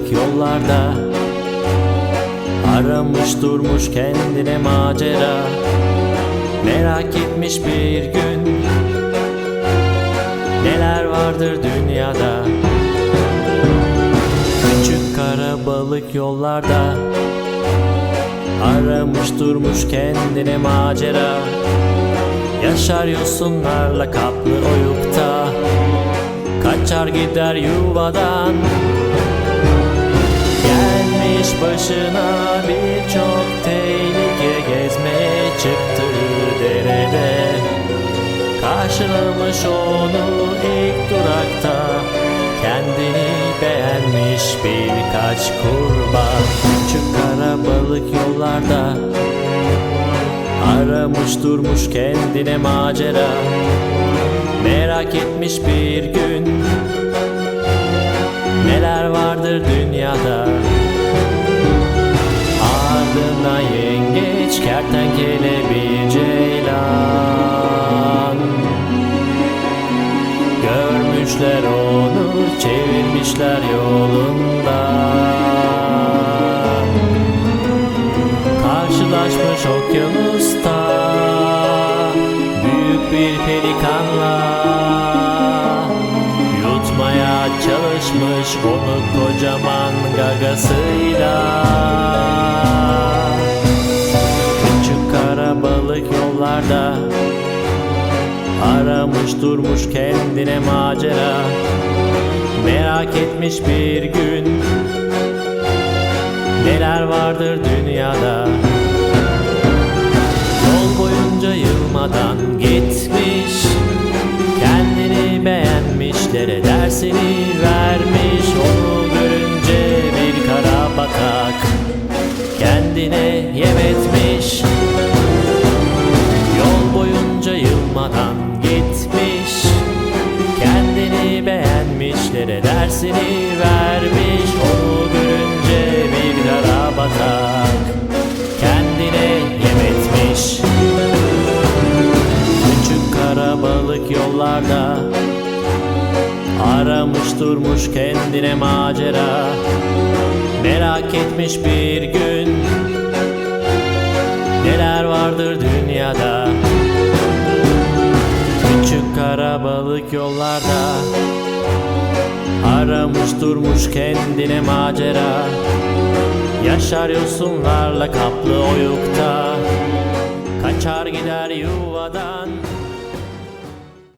yollarda. Aramış durmuş kendine macera. Merak etmiş bir gün. Neler vardır dünyada? Küçük kara balık yollarda. Aramış durmuş kendine macera. Yaşar yosunlarla kaplı oyukta. Kaçar gider yuvadan başına birçok tehlike gezmeye çıktı derede. Karşılamış onu ilk durakta Kendini beğenmiş birkaç kurbağa Küçük kara balık yollarda Aramış durmuş kendine macera. Merak etmiş bir gün Neler vardır dünyada bir ceylan Görmüşler onu, çevirmişler yolundan Karşılaşmış okyanusta Büyük bir pelikanla Yutmaya çalışmış onu kocaman gagasıyla Küçük kara balık yollarda. Aramış durmuş kendine macera. Merak etmiş bir gün. Neler vardır dünyada beğenmişlere dersini vermiş. Onu görünce bir kara batak Kendine yem etmiş. Küçük kara balık yollarda Aramış durmuş kendine macera. Merak etmiş bir gün Neler vardır dünyada. Küçük kara balık yollarda Aramış durmuş kendine macera. Yaşar yosunlarla kaplı oyukta. Kaçar gider yuvadan